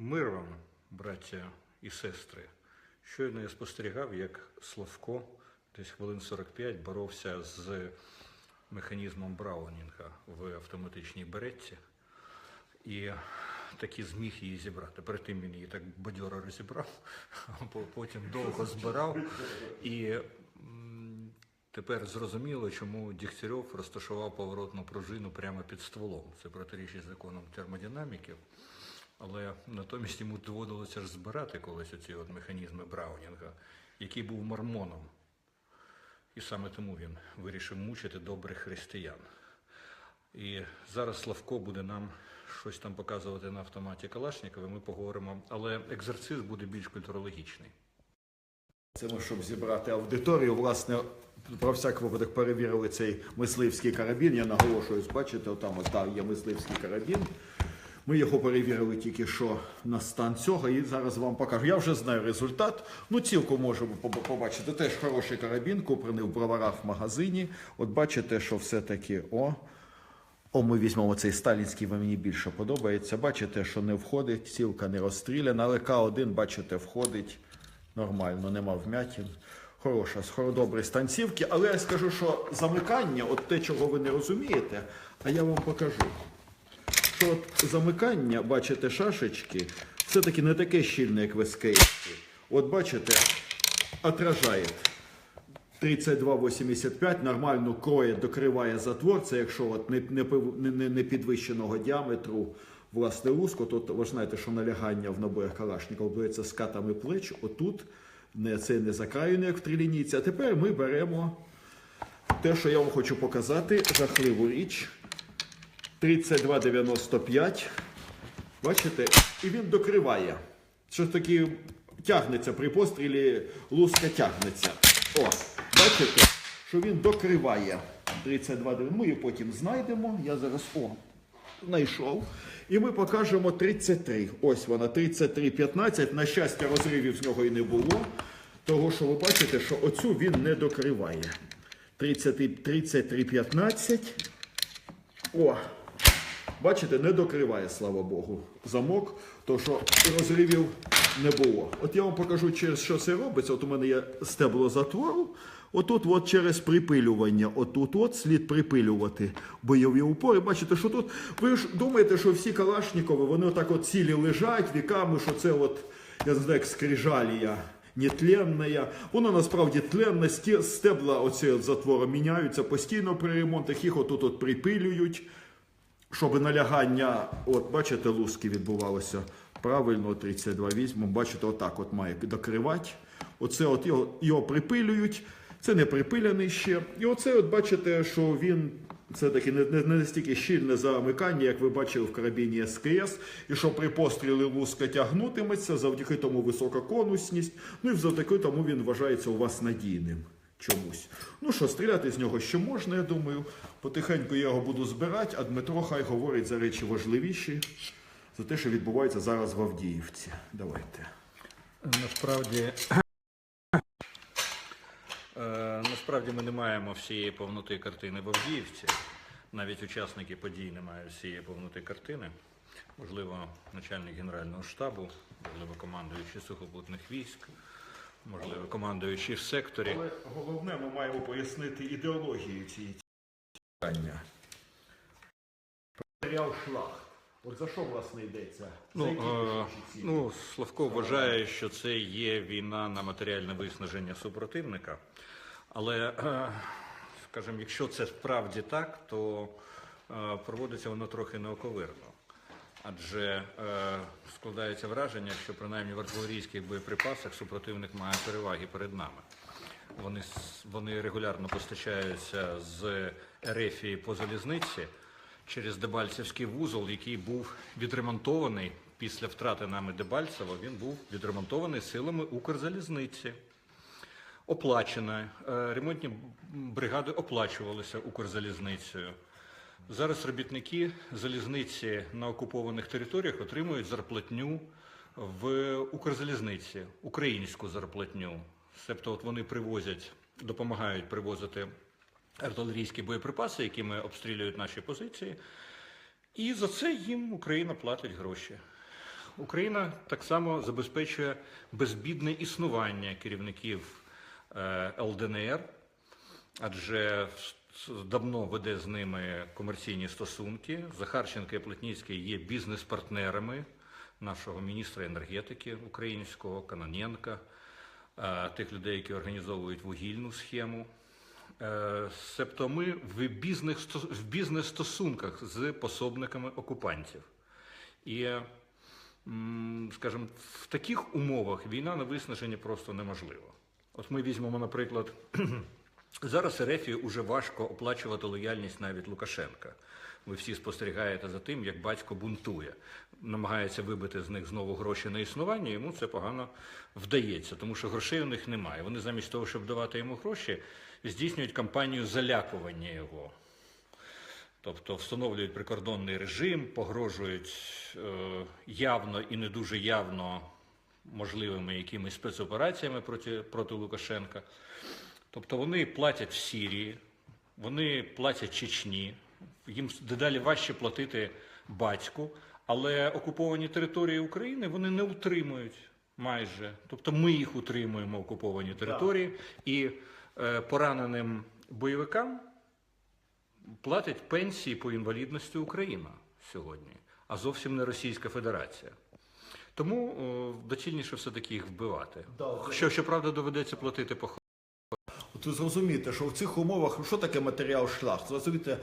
Мир вам, браття і сестри. Щойно я спостерігав, як Славко десь хвилин 45 боровся з механізмом Браунінга в автоматичній беретці і таки зміг її зібрати. Перед тим він її так бадьоро розібрав, а потім довго збирав. І тепер зрозуміло, чому Дігтярьов розташував поворотну пружину прямо під стволом. Це протирічить законам термодинаміки. Але натомість йому доводилося ж збирати колись оці от механізми Браунінга, який був мормоном. І саме тому він вирішив мучити добрих християн. І зараз Славко буде нам щось там показувати на автоматі Калашникова, ми поговоримо. Але екзерциз буде більш культурологічний. Це ми, щоб зібрати аудиторію, власне, про всяк випадок перевірили цей мисливський карабін. Я наголошую, бачите, так, є мисливський карабін. Ми його перевірили тільки що на стан цього, і зараз вам покажу. Я вже знаю результат. Ну, цілком можемо побачити. Теж хороший карабін, куплений в броварах в магазині. От бачите, що все-таки о. О, ми візьмемо цей сталінський, він мені більше подобається. Бачите, що не входить, цілка не розстріляна, але К1, бачите, входить нормально, нема вмятин. Хороша, хоро- добрі станцівки, але я скажу, що замикання, от те, чого ви не розумієте, а я вам покажу. Що замикання, бачите, шашечки, все-таки не таке щільне, як в СКС. От бачите, отражає. 32,85 нормально кроє, докриває затвор. Це якщо от не, не, не, не, підвищеного діаметру власне луску, то ви знаєте, що налягання в набоях Калашникова б'ється з катами плеч. Отут не, це не закраюне, як в трилінійці. А тепер ми беремо те, що я вам хочу показати, жахливу річ. 32,95. Бачите? І він докриває. Що ж таки тягнеться при пострілі, луска тягнеться. О, бачите, що він докриває 32 Ми її потім знайдемо. Я зараз о, знайшов. І ми покажемо 33. Ось вона, 33,15. На щастя, розривів з нього і не було. Того, що ви бачите, що оцю він не докриває. 33,15. О, Бачите, не докриває, слава Богу, замок, то що розривів не було. От я вам покажу, через що це робиться. От у мене є стебло затвору. Отут, от через припилювання, отут от слід припилювати бойові упори. Бачите, що тут. Ви ж думаєте, що всі Калашнікови, вони отак от цілі лежать віками, що це от, я не знаю, як скрижалія. Нетленная. Воно насправді тленне, стебла оці от затвора міняються постійно при ремонтах, їх отут от припилюють щоб налягання, от бачите, луски відбувалося? Правильно, 32 візьмемо, бачите, отак от має докривати. Оце от його, його припилюють, це не припилений ще. І оце от бачите, що він це таки не, не, не настільки щільне замикання, як ви бачили в карабіні СКС, і що при пострілі луска тягнутиметься, завдяки тому висока конусність, ну і завдяки тому він вважається у вас надійним чомусь. Ну що, стріляти з нього ще можна, я думаю. Потихеньку я його буду збирати, а Дмитро хай говорить за речі важливіші, за те, що відбувається зараз в Авдіївці. Давайте. Насправді, е, насправді ми не маємо всієї повноти картини в Авдіївці. Навіть учасники подій не мають всієї повноти картини. Можливо, начальник Генерального штабу, можливо, командуючий сухопутних військ, можливо, командуючий в секторі. Але головне, ми маємо пояснити ідеологію цієї питання. Матеріал шлах. От за що власне йдеться? Ну, які е, ну, Славко вважає, що це є війна на матеріальне виснаження супротивника. Але, е, скажімо, якщо це справді так, то е, проводиться воно трохи неоковирно. Адже е, складається враження, що принаймні в артилерійських боєприпасах супротивник має переваги перед нами. Вони, вони регулярно постачаються з Ерефії по залізниці через Дебальцевський вузол, який був відремонтований після втрати нами Дебальцева. Він був відремонтований силами Укрзалізниці. Оплачено. Е, Ремонтні бригади оплачувалися Укрзалізницею. Зараз робітники залізниці на окупованих територіях отримують зарплатню в Укрзалізниці, українську зарплатню. Себто от вони привозять, допомагають привозити артилерійські боєприпаси, якими обстрілюють наші позиції. І за це їм Україна платить гроші. Україна так само забезпечує безбідне існування керівників е, ЛДНР, адже давно веде з ними комерційні стосунки. Захарченко і Плетніцький є бізнес-партнерами нашого міністра енергетики українського, Каноненка, е, тих людей, які організовують вугільну схему. Е, Себто ми в бізнес-стосунках з пособниками окупантів. І, скажімо, в таких умовах війна на виснаження просто неможлива. От ми візьмемо, наприклад, зараз Ерефії уже важко оплачувати лояльність навіть Лукашенка. Ви всі спостерігаєте за тим, як батько бунтує, намагається вибити з них знову гроші на існування. Йому це погано вдається, тому що грошей у них немає. Вони замість того, щоб давати йому гроші, здійснюють кампанію залякування його. Тобто встановлюють прикордонний режим, погрожують е, явно і не дуже явно можливими якимись спецопераціями проти, проти Лукашенка. Тобто вони платять в Сірії, вони платять Чечні, їм дедалі важче платити батьку, але окуповані території України вони не утримують майже. Тобто ми їх утримуємо окуповані території, і е, пораненим бойовикам платить пенсії по інвалідності Україна сьогодні, а зовсім не Російська Федерація. Тому о, доцільніше все-таки їх вбивати. Що, щоправда, доведеться платити по От ви зрозумієте, що в цих умовах що таке матеріал шлях? Зрозумієте,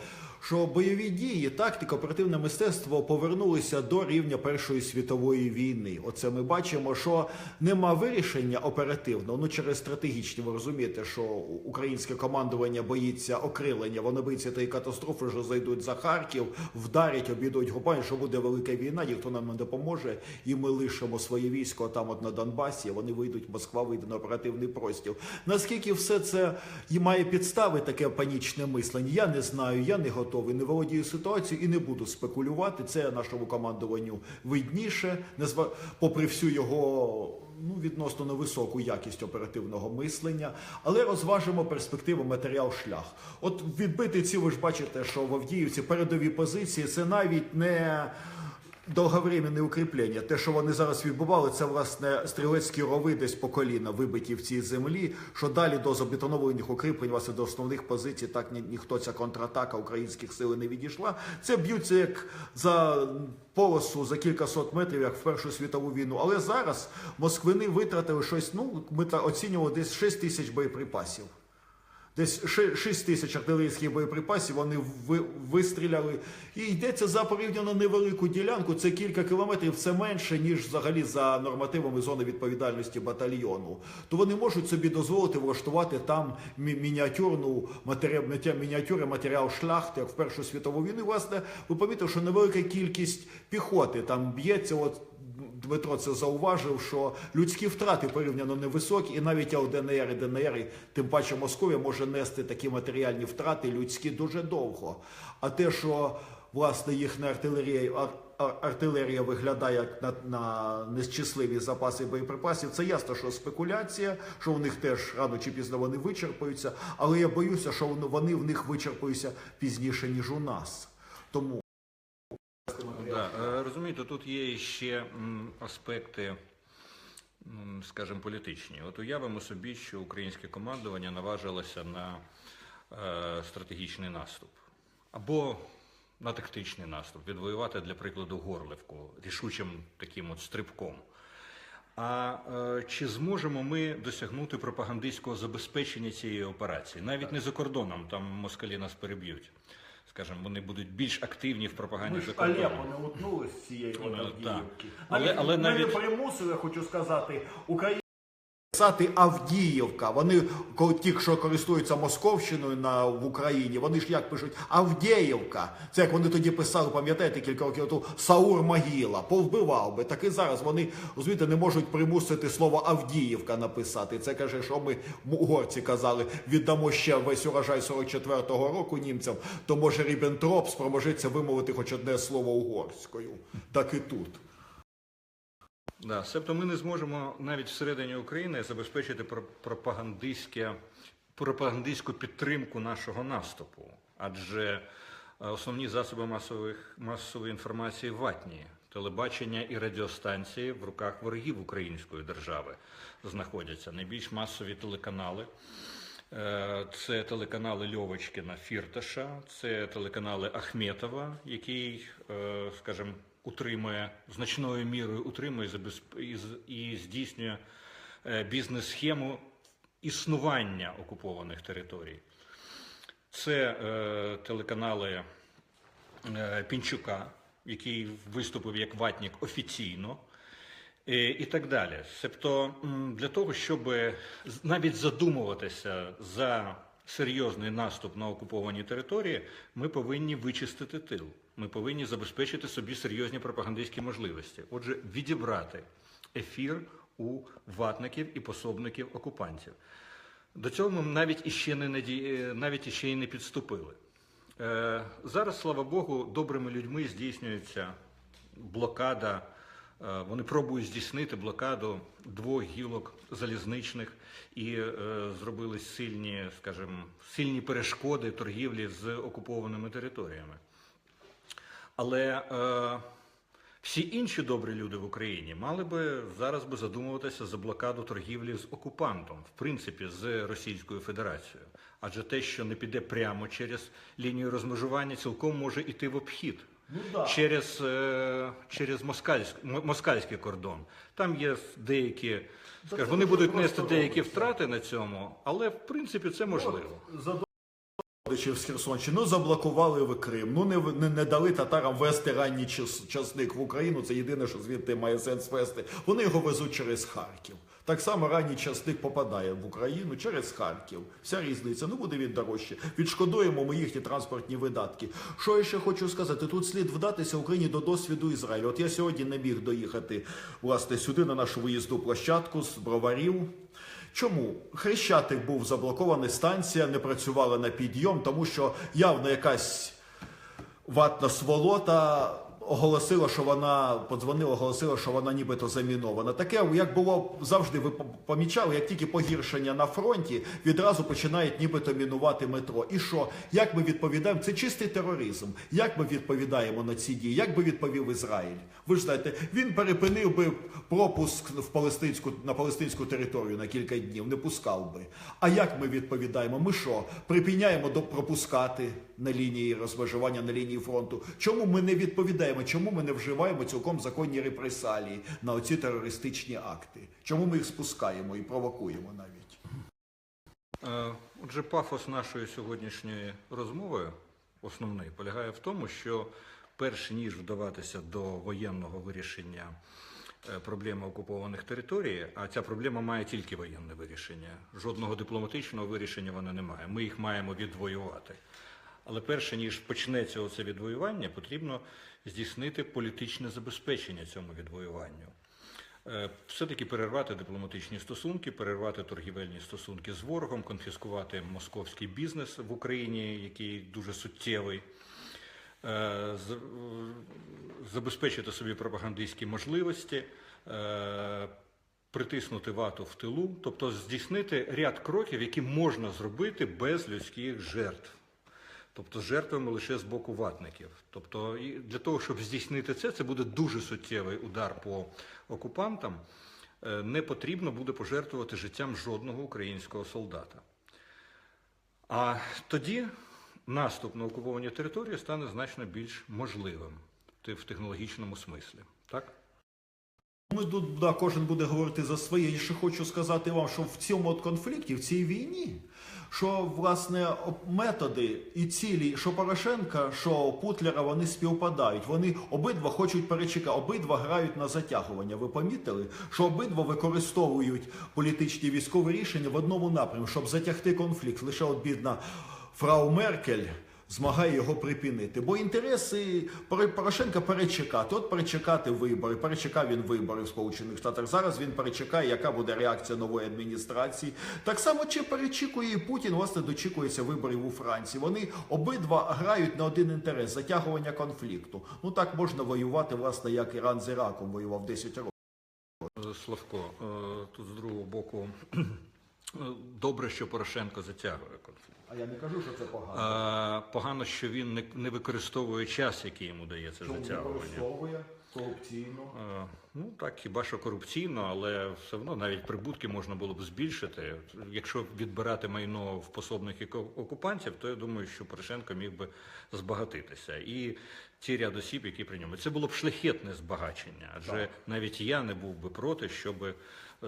що бойові дії, тактика, оперативне мистецтво повернулися до рівня Першої світової війни. Оце ми бачимо, що нема вирішення оперативного, ну через стратегічні. Ви розумієте, що українське командування боїться окрилення, воно боїться тієї катастрофи, що зайдуть за Харків, вдарять, обійдуть Гопань, що буде велика війна, ніхто нам не допоможе, і ми лишимо своє військо там от на Донбасі. Вони вийдуть, Москва вийде на оперативний простір. Наскільки все це і має підстави, таке панічне мислення, я не знаю, я не готовий, не володію ситуацією і не буду спекулювати. Це нашому командуванню видніше, незва- попри всю його. Ну, відносно невисоку якість оперативного мислення, але розважимо перспективу матеріал шлях. От відбити ці, ви ж бачите, що в Авдіївці передові позиції це навіть не довговременне укріплення. Те, що вони зараз відбували, це власне стрілецькі рови десь по коліна вибиті в цій землі. Що далі до забетонованих укріплень, власне, до основних позицій, так ні, ніхто ця контратака українських сил не відійшла. Це б'ються як за полосу за кількасот метрів, як в Першу світову війну. Але зараз москвини витратили щось. Ну ми та оцінювали десь 6 тисяч боєприпасів. Десь 6 тисяч артилерійських боєприпасів вони вистріляли. І йдеться за порівняно невелику ділянку. Це кілька кілометрів, це менше, ніж взагалі за нормативами зони відповідальності батальйону. То вони можуть собі дозволити влаштувати там мі- мініатюрну мініатюри матеріал шляхти, як в Першу світову війну. І, власне, ви помітили, що невелика кількість піхоти там б'ється. От Дмитро це зауважив, що людські втрати порівняно невисокі, і навіть ЛДНР і ДНР, тим паче Московія може нести такі матеріальні втрати людські дуже довго. А те, що власне їхня артилерія, ар- ар- артилерія виглядає як на, на нещасливі запаси боєприпасів, це ясно, що спекуляція, що в них теж рано чи пізно вони вичерпаються, але я боюся, що вони в них вичерпаються пізніше, ніж у нас. Тому Да, е, розумієте, тут є ще аспекти, скажімо, політичні. От уявимо собі, що українське командування наважилося на е, стратегічний наступ або на тактичний наступ, відвоювати, для прикладу, Горлівку рішучим таким от стрибком. А е, чи зможемо ми досягнути пропагандистського забезпечення цієї операції? Навіть не за кордоном, там москалі нас переб'ють. Скажімо, вони будуть більш активні в пропаганді за кордоном. Алепо не утнули з цієї Ну, Авдіївки. Але, Але- але навіть... не примусили, хочу сказати, Україна Писати Авдіївка. Вони ті, що користуються Московщиною на в Україні, вони ж як пишуть Авдіївка. Це як вони тоді писали, пам'ятаєте, кілька років тому Саур Могила, повбивав би. Так і зараз вони розумієте, не можуть примусити слово Авдіївка написати. Це каже, що ми угорці казали, віддамо ще весь урожай 44-го року німцям, то може Ріббентроп спроможеться вимовити хоч одне слово угорською. Так і тут. Да, себто ми не зможемо навіть всередині України забезпечити про- пропагандистське, пропагандистську підтримку нашого наступу. Адже Основні засоби масових, масової інформації ватні. Телебачення і радіостанції в руках ворогів української держави знаходяться. Найбільш масові телеканали. Е, Це телеканали Льовочкіна Фірташа, це телеканали Ахметова, який, е, скажімо, утримує значною мірою утримує і здійснює е, бізнес-схему існування окупованих територій. Це телеканали Пінчука, який виступив як ватник офіційно, і так далі. Тобто, для того, щоб навіть задумуватися за серйозний наступ на окуповані території, ми повинні вичистити тил. Ми повинні забезпечити собі серйозні пропагандистські можливості. Отже, відібрати ефір у ватників і пособників окупантів. До цього ми навіть іще не наді... е, навіть іще й не підступили. Е, зараз, слава Богу, добрими людьми здійснюється блокада. Е, Вони пробують здійснити блокаду двох гілок залізничних і е, зробили сильні, скажімо, сильні перешкоди торгівлі з окупованими територіями. Але е, всі інші добрі люди в Україні мали би зараз би задумуватися за блокаду торгівлі з окупантом, в принципі, з Російською Федерацією. Адже те, що не піде прямо через лінію розмежування, цілком може йти в обхід. Ну да. Через, е, через москальськ, москальський кордон. Там є деякі, скажімо, вони будуть нести деякі робиться. втрати на цьому, але в принципі це можливо. Родичів з Херсонщини, ну заблокували ви Крим, ну не, не, не дали татарам вести ранній час, часник в Україну. Це єдине, що звідти має сенс вести. Вони його везуть через Харків. Так само ранній часник попадає в Україну через Харків. Вся різниця. Ну буде він дорожче. Відшкодуємо ми їхні транспортні видатки. Що я ще хочу сказати? Тут слід вдатися Україні до досвіду Ізраїлю. От я сьогодні не міг доїхати власне сюди на нашу виїзду площадку з броварів. Чому? Хрещатик був заблокований, станція не працювала на підйом, тому що явно якась ватна сволота оголосила, що вона подзвонила, оголосила, що вона нібито замінована. Таке, як було завжди, ви помічали, як тільки погіршення на фронті, відразу починають нібито мінувати метро. І що? Як ми відповідаємо? Це чистий тероризм. Як ми відповідаємо на ці дії? Як би відповів Ізраїль? Ви ж знаєте, він перепинив би пропуск в палестинську на палестинську територію на кілька днів, не пускав би. А як ми відповідаємо? Ми що? Припиняємо до пропускати на лінії розмежування на лінії фронту. Чому ми не відповідаємо? Чому ми не вживаємо цілком законні репресалії на оці терористичні акти? Чому ми їх спускаємо і провокуємо навіть? Е, Отже, пафос нашої сьогоднішньої розмови основний полягає в тому, що перш ніж вдаватися до воєнного вирішення е, проблеми окупованих територій, а ця проблема має тільки воєнне вирішення, жодного дипломатичного вирішення вона не має. Ми їх маємо відвоювати. Але перше ніж почнеться оце відвоювання, потрібно здійснити політичне забезпечення цьому відвоюванню. Е, Все-таки перервати дипломатичні стосунки, перервати торгівельні стосунки з ворогом, конфіскувати московський бізнес в Україні, який дуже суттєвий, е, забезпечити собі пропагандистські можливості, е, притиснути вату в тилу, тобто здійснити ряд кроків, які можна зробити без людських жертв. Тобто жертвами лише з боку ватників. Тобто, для того, щоб здійснити це, це буде дуже суттєвий удар по окупантам. Е, Не потрібно буде пожертвувати життям жодного українського солдата. А тоді наступ на окуповані території стане значно більш можливим в технологічному смислі. Так? Ми тут да, кожен буде говорити за своє. Я ще хочу сказати вам, що в цьому от конфлікті, в цій війні, що власне методи і цілі, що Порошенка, що Путлера, вони співпадають. Вони обидва хочуть перечекати, обидва грають на затягування. Ви помітили, що обидва використовують політичні військові рішення в одному напрямку, щоб затягти конфлікт. Лише от бідна фрау Меркель змагає його припинити. Бо інтереси Поро- Порошенка перечекати. От перечекати вибори. Перечекав він вибори в Сполучених Штатах. Зараз він перечекає, яка буде реакція нової адміністрації. Так само чи перечікує Путін, власне, дочікується виборів у Франції. Вони обидва грають на один інтерес затягування конфлікту. Ну так можна воювати, власне, як Іран з Іраком воював 10 років. Е, Славко, е, тут з другого боку Добре, що Порошенко затягує конфлікт. А я не кажу, що це погано. А, погано, що він не, не використовує час, який йому дається затягування. використовує корупційно? Е, Ну так, хіба що корупційно, але все одно навіть прибутки можна було б збільшити. Якщо відбирати майно в пособних окупантів, то я думаю, що Порошенко міг би збагатитися. І ті ряд осіб, які при ньому. Це було б шляхетне збагачення. Адже навіть я не був би проти, щоб,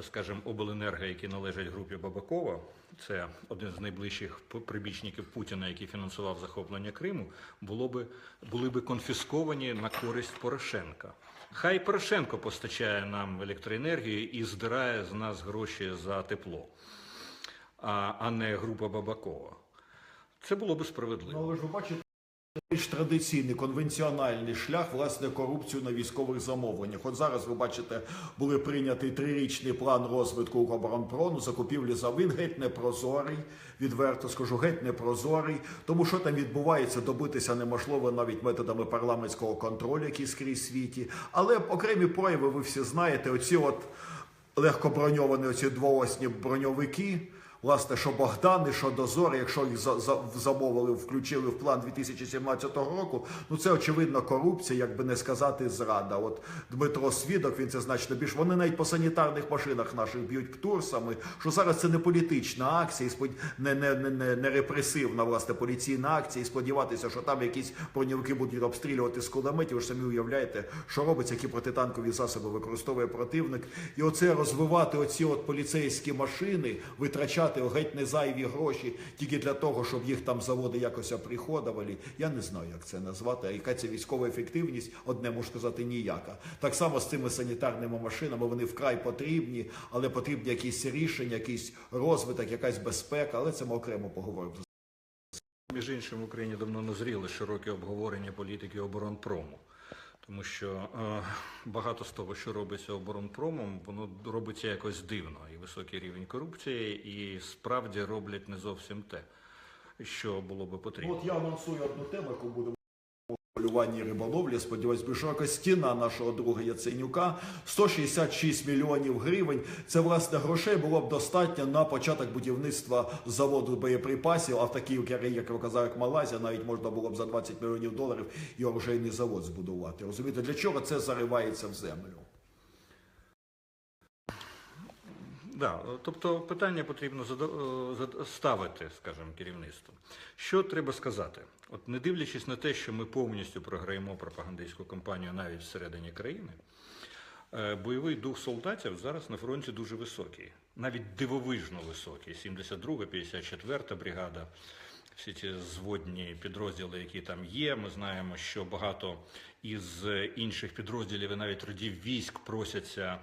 скажімо, обленерго, які належать групі Бабакова, це один з найближчих прибічників Путіна, який фінансував захоплення Криму, було би, були би конфісковані на користь Порошенка. Хай Порошенко постачає нам електроенергію і здирає з нас гроші за тепло, а, не група Бабакова. Це було би Ну, справедливо. Більш традиційний конвенціональний шлях власне корупцію на військових замовленнях. От зараз ви бачите, були прийнятий трирічний план розвитку Укроборонпрону, закупівлі за він геть непрозорий. Відверто скажу, геть непрозорий. Тому що там відбувається, добитися неможливо навіть методами парламентського контролю, які скрізь світі. Але окремі прояви ви всі знаєте. Оці от легкоброньовані оці двоосні броньовики. Власне, що Богдан і що Дозор, якщо їх за, за, замовили, включили в план 2017 року, ну це очевидно корупція, як би не сказати зрада. От Дмитро Свідок, він це значно більш. Вони навіть по санітарних машинах наших б'ють птурсами, що зараз це не політична акція, не, не, не, не, не репресивна власне поліційна акція, і сподіватися, що там якісь броньовики будуть обстрілювати з кулеметів. Ви ж самі уявляєте, що робиться, які протитанкові засоби використовує противник. І оце розвивати оці от поліцейські машини, витрачати геть не зайві гроші тільки для того, щоб їх там заводи якось оприходували. Я не знаю, як це назвати. А яка це військова ефективність? Одне можу сказати ніяка. Так само з цими санітарними машинами вони вкрай потрібні, але потрібні якісь рішення, якийсь розвиток, якась безпека. Але це ми окремо поговоримо. Між іншим, в Україні давно назріли широке обговорення політики оборонпрому. Тому що е, багато з того, що робиться оборонпромом, воно робиться якось дивно. І високий рівень корупції, і справді роблять не зовсім те, що було би потрібно. От я анонсую одну тему, яку будемо полюванні і риболовлі. Сподіваюсь, широка стіна нашого друга Яценюка 166 мільйонів гривень. Це власне грошей було б достатньо на початок будівництва заводу боєприпасів. А в такій країні, як ви казали, як Малайзія, навіть можна було б за 20 мільйонів доларів і оружейний завод збудувати. Розумієте, для чого це заривається в землю? Да, тобто питання потрібно е, ставити, скажімо, керівництву. Що треба сказати? От не дивлячись на те, що ми повністю програємо пропагандистську кампанію навіть всередині країни, е, бойовий дух солдатів зараз на фронті дуже високий, навіть дивовижно високий. 72-га, 54-та бригада, всі ці зводні підрозділи, які там є. Ми знаємо, що багато із інших підрозділів і навіть родів військ просяться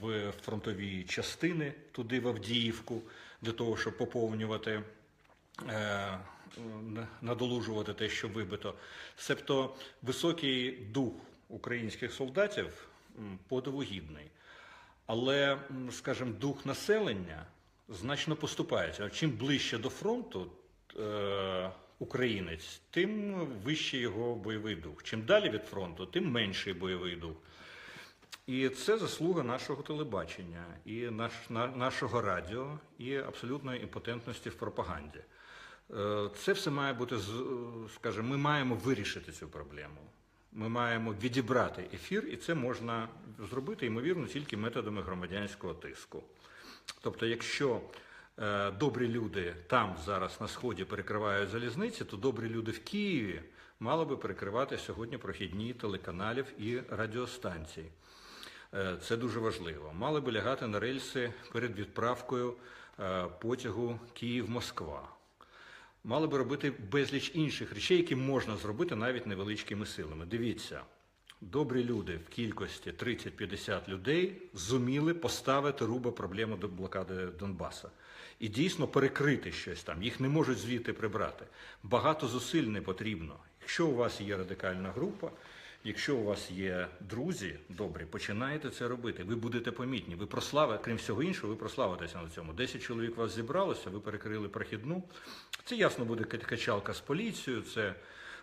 в фронтові частини туди, в Авдіївку, для того, щоб поповнювати е, надолужувати те, що вибито. Себто високий дух українських солдатів м, подивогідний. Але, скажімо, дух населення значно поступається. Чим ближче до фронту е, українець, тим вищий його бойовий дух. Чим далі від фронту, тим менший бойовий дух. І це заслуга нашого телебачення, і наш, на, нашого радіо, і абсолютної імпотентності в пропаганді. Е, Це все має бути, скажімо, ми маємо вирішити цю проблему. Ми маємо відібрати ефір, і це можна зробити, ймовірно, тільки методами громадянського тиску. Тобто, якщо е, добрі люди там зараз на сході перекривають залізниці, то добрі люди в Києві мали би перекривати сьогодні прохідні телеканалів і радіостанцій. Е, Це дуже важливо. Мали би лягати на рельси перед відправкою е, потягу Київ-Москва. Мали би робити безліч інших речей, які можна зробити навіть невеличкими силами. Дивіться, добрі люди в кількості 30-50 людей зуміли поставити руба проблему до блокади Донбаса. І дійсно перекрити щось там. Їх не можуть звідти прибрати. Багато зусиль не потрібно. Якщо у вас є радикальна група, Якщо у вас є друзі добрі, починайте це робити. Ви будете помітні. Ви прославите, крім всього іншого, ви прославитеся на цьому. Десять чоловік вас зібралося, ви перекрили прохідну. Це ясно буде качалка з поліцією, це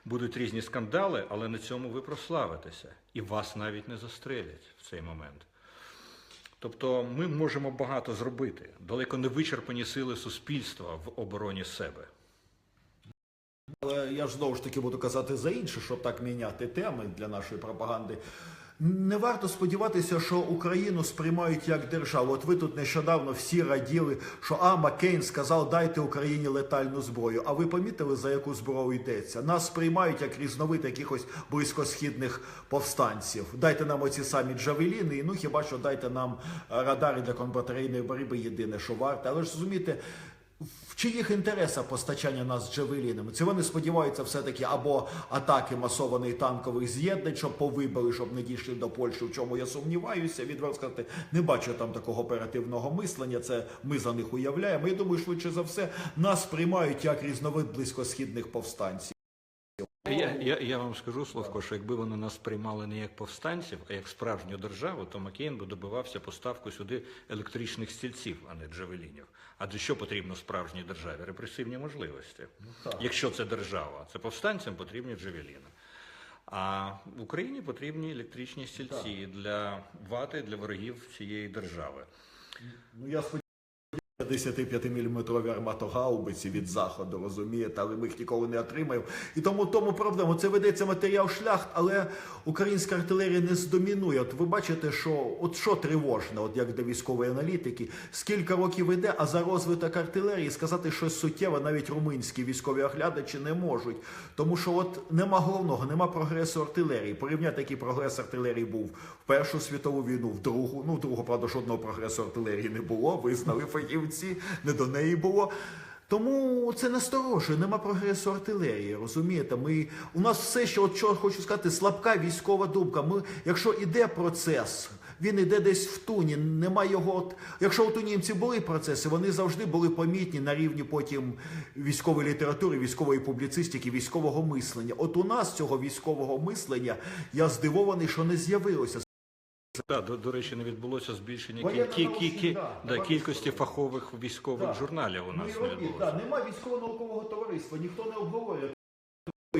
будуть різні скандали, але на цьому ви прославитеся. І вас навіть не застрелять в цей момент. Тобто ми можемо багато зробити, далеко не вичерпані сили суспільства в обороні себе. Але я ж знову ж таки буду казати за інше, щоб так міняти теми для нашої пропаганди. Не варто сподіватися, що Україну сприймають як державу. От ви тут нещодавно всі раділи, що а Маккейн сказав, дайте Україні летальну зброю. А ви помітили, за яку зброю йдеться? Нас сприймають як різновид якихось близькосхідних повстанців. Дайте нам оці самі джавеліни, і ну хіба що дайте нам е, радари для контрбатарейної боротьби, єдине, що варте. Але ж розумієте, в чиїх інтересах постачання нас джавелінами? Це вони сподіваються все-таки або атаки масованих танкових з'єднань, щоб повибили, щоб не дійшли до Польщі, в чому я сумніваюся. Відверто сказати, не бачу там такого оперативного мислення. Це ми за них уявляємо. Я думаю, швидше за все, нас приймають як різновид близькосхідних повстанців. Я, я, я вам скажу, Славко, що якби вони нас приймали не як повстанців, а як справжню державу, то Маккейн би добивався поставку сюди електричних стільців, а не джавелінів. Адже що потрібно справжній державі? Репресивні можливості. Якщо це держава, це повстанцям потрібні джавеліни. А в Україні потрібні електричні стільці для вати, для ворогів цієї держави. Ну я сподіваюся, 55-мм арматогаубиці від заходу, розумієте, але ми їх ніколи не отримаємо. І тому тому проблема. Це ведеться матеріал шляхт, але українська артилерія не здомінує. От ви бачите, що от що тривожне, от як для військової аналітики, скільки років іде, а за розвиток артилерії сказати щось суттєве навіть румунські військові оглядачі не можуть. Тому що от нема головного, нема прогресу артилерії. Порівняти, який прогрес артилерії був в Першу світову війну, в другу. Ну, в другу, правда, жодного прогресу артилерії не було. Визнали фахівці, не до неї було. Тому це насторожує, нема прогресу артилерії. Розумієте, ми у нас все, що от що хочу сказати, слабка військова думка. Ми, якщо іде процес, він іде десь в туні. Нема його. От, якщо от у німців були процеси, вони завжди були помітні на рівні потім військової літератури, військової публіцистики, військового мислення. От у нас цього військового мислення я здивований, що не з'явилося. Так, до, до речі, не відбулося збільшення кіль... кі, кі, кі, да, да, кількості фахових військових да. журналів у Ну, нас не да, Нема військово-наукового товариства, ніхто не обговорює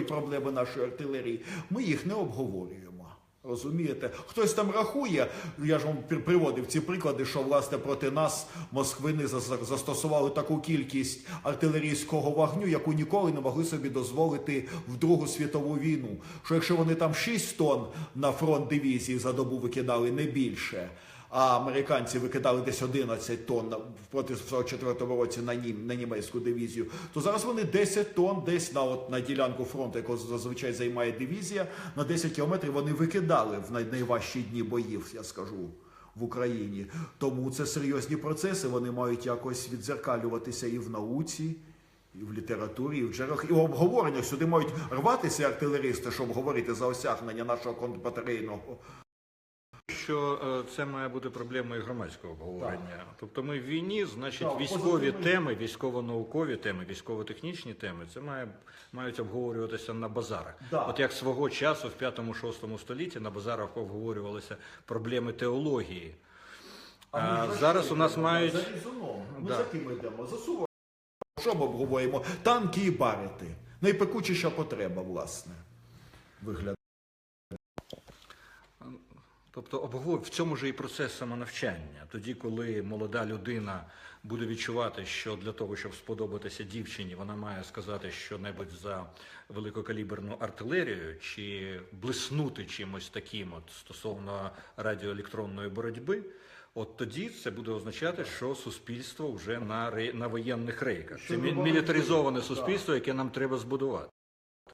проблеми нашої артилерії. Ми їх не обговорюємо. Розумієте, хтось там рахує. Я ж вам приводив ці приклади, що власне проти нас москвини зас- застосували таку кількість артилерійського вогню, яку ніколи не могли собі дозволити в Другу світову війну. Що якщо вони там 6 тонн на фронт дивізії за добу викидали не більше. А американці викидали десь 11 тонн проти 44-го році на, нім, на німецьку дивізію, то зараз вони 10 тонн десь на, от, на ділянку фронту, яку зазвичай займає дивізія, на 10 кілометрів вони викидали в най- найважчі дні боїв, я скажу. В Україні тому це серйозні процеси. Вони мають якось відзеркалюватися і в науці, і в літературі, і в джерелах, і в обговореннях. Сюди мають рватися артилеристи, щоб говорити за осягнення нашого контрбатарейного Що е, це має бути проблемою громадського обговорення. Тобто ми в війні, значить, Так, військові теми, військово-наукові теми, військово-технічні теми, це має мають обговорюватися на базарах. Да. От як свого часу в 5-6 столітті на базарах обговорювалися проблеми теології. А, за зараз у нас йдемо? мають за різуном. Ми Да. за ким йдемо? За Що ми обговорюємо? Танки і барити. Найпекучіша потреба, власне. Виглядає. Тобто обговор в цьому ж і процес самонавчання. Тоді, коли молода людина буде відчувати, що для того, щоб сподобатися дівчині, вона має сказати щонебудь за великокаліберну артилерію чи блиснути чимось таким от стосовно радіоелектронної боротьби. От тоді це буде означати, що суспільство вже на на воєнних рейках. Це мілітаризоване суспільство, яке нам треба збудувати.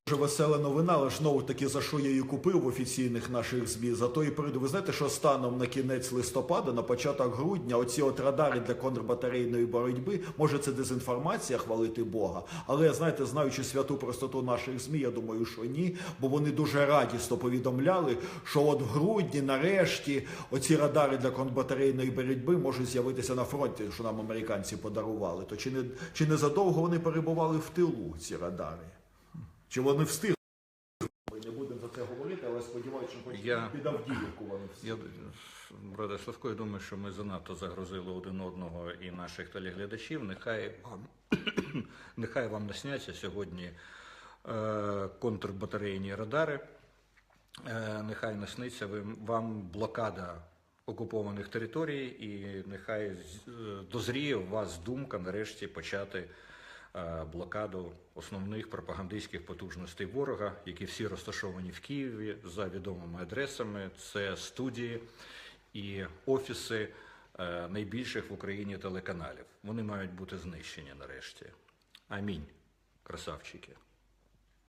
Дуже весела новина, але ж знову таки за що я її купив в офіційних наших ЗМІ. За то і перейду. Ви знаєте, що станом на кінець листопада, на початок грудня, оці от радари для контрбатарейної боротьби, може це дезінформація хвалити Бога, але знаєте, знаючи святу простоту наших ЗМІ, я думаю, що ні, бо вони дуже радісно повідомляли, що от в грудні, нарешті, оці радари для контрбатарейної боротьби можуть з'явитися на фронті, що нам американці подарували. То чи не чи не задовго вони перебували в тилу ці радари? Чи вони встигли? Ми не будемо за це говорити, але сподіваюся, що хоч Я- під Авдіївку вони встигли. Я брате Славко, я думаю, що ми занадто загрозили один одного і наших телеглядачів. Нехай вам нехай вам насняться сьогодні е, контрбатарейні радари. Е, нехай насниться ви- вам блокада окупованих територій, і нехай з- е, дозріє у вас думка нарешті почати блокаду основних пропагандистських потужностей ворога, які всі розташовані в Києві за відомими адресами. Це студії і офіси е, найбільших в Україні телеканалів. Вони мають бути знищені нарешті. Амінь, красавчики.